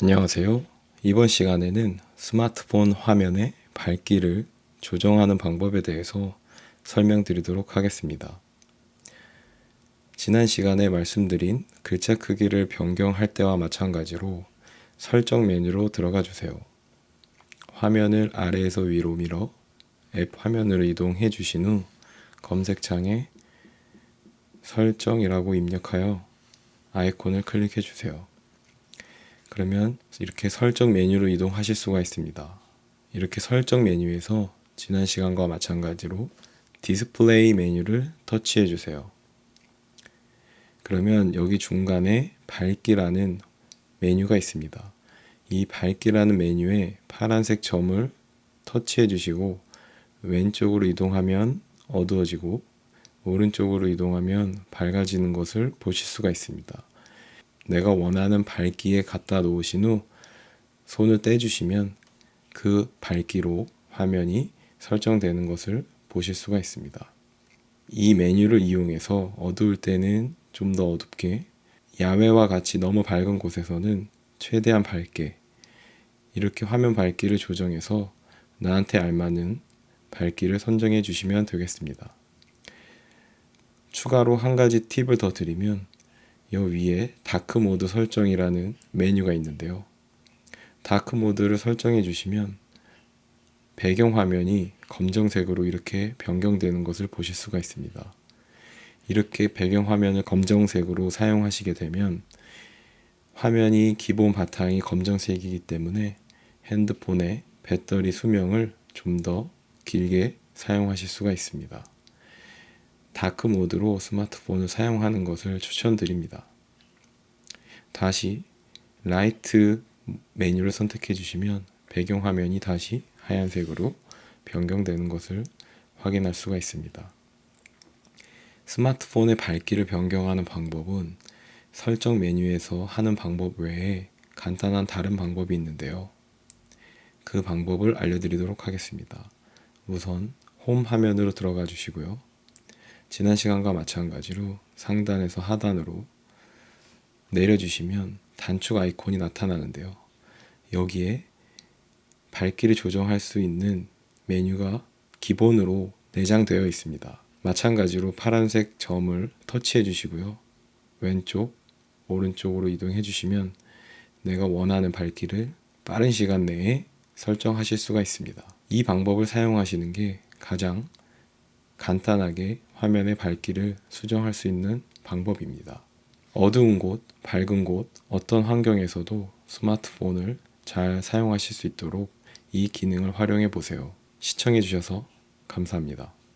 안녕하세요. 이번 시간에는 스마트폰 화면의 밝기를 조정하는 방법에 대해서 설명드리도록 하겠습니다. 지난 시간에 말씀드린 글자 크기를 변경할 때와 마찬가지로 설정 메뉴로 들어가 주세요. 화면을 아래에서 위로 밀어 앱 화면으로 이동해 주신 후 검색창에 설정이라고 입력하여 아이콘을 클릭해 주세요. 그러면 이렇게 설정 메뉴로 이동하실 수가 있습니다. 이렇게 설정 메뉴에서 지난 시간과 마찬가지로 디스플레이 메뉴를 터치해 주세요. 그러면 여기 중간에 밝기라는 메뉴가 있습니다. 이 밝기라는 메뉴에 파란색 점을 터치해 주시고 왼쪽으로 이동하면 어두워지고 오른쪽으로 이동하면 밝아지는 것을 보실 수가 있습니다. 내가 원하는 밝기에 갖다 놓으신 후 손을 떼주시면 그 밝기로 화면이 설정되는 것을 보실 수가 있습니다. 이 메뉴를 이용해서 어두울 때는 좀 더 어둡게 야외와 같이 너무 밝은 곳에서는 최대한 밝게 이렇게 화면 밝기를 조정해서 나한테 알맞는 밝기를 선정해 주시면 되겠습니다. 추가로 한 가지 팁을 더 드리면 여 위에 다크 모드 설정이라는 메뉴가 있는데요. 다크 모드를 설정해 주시면 배경 화면이 검정색으로 이렇게 변경되는 것을 보실 수가 있습니다. 이렇게 배경 화면을 검정색으로 사용하시게 되면 화면이 기본 바탕이 검정색이기 때문에 핸드폰의 배터리 수명을 좀 더 길게 사용하실 수가 있습니다. 다크 모드로 스마트폰을 사용하는 것을 추천드립니다. 다시 라이트 메뉴를 선택해 주시면 배경 화면이 다시 하얀색으로 변경되는 것을 확인할 수가 있습니다. 스마트폰의 밝기를 변경하는 방법은 설정 메뉴에서 하는 방법 외에 간단한 다른 방법이 있는데요. 그 방법을 알려드리도록 하겠습니다. 우선 홈 화면으로 들어가 주시고요. 지난 시간과 마찬가지로 상단에서 하단으로 내려주시면 단축 아이콘이 나타나는데요. 여기에 밝기를 조정할 수 있는 메뉴가 기본으로 내장되어 있습니다. 마찬가지로 파란색 점을 터치해 주시고요. 왼쪽, 오른쪽으로 이동해 주시면 내가 원하는 밝기를 빠른 시간 내에 설정하실 수가 있습니다. 이 방법을 사용하시는 게 가장 간단하게 화면의 밝기를 수정할 수 있는 방법입니다. 어두운 곳, 밝은 곳, 어떤 환경에서도 스마트폰을 잘 사용하실 수 있도록 이 기능을 활용해 보세요. 시청해 주셔서 감사합니다.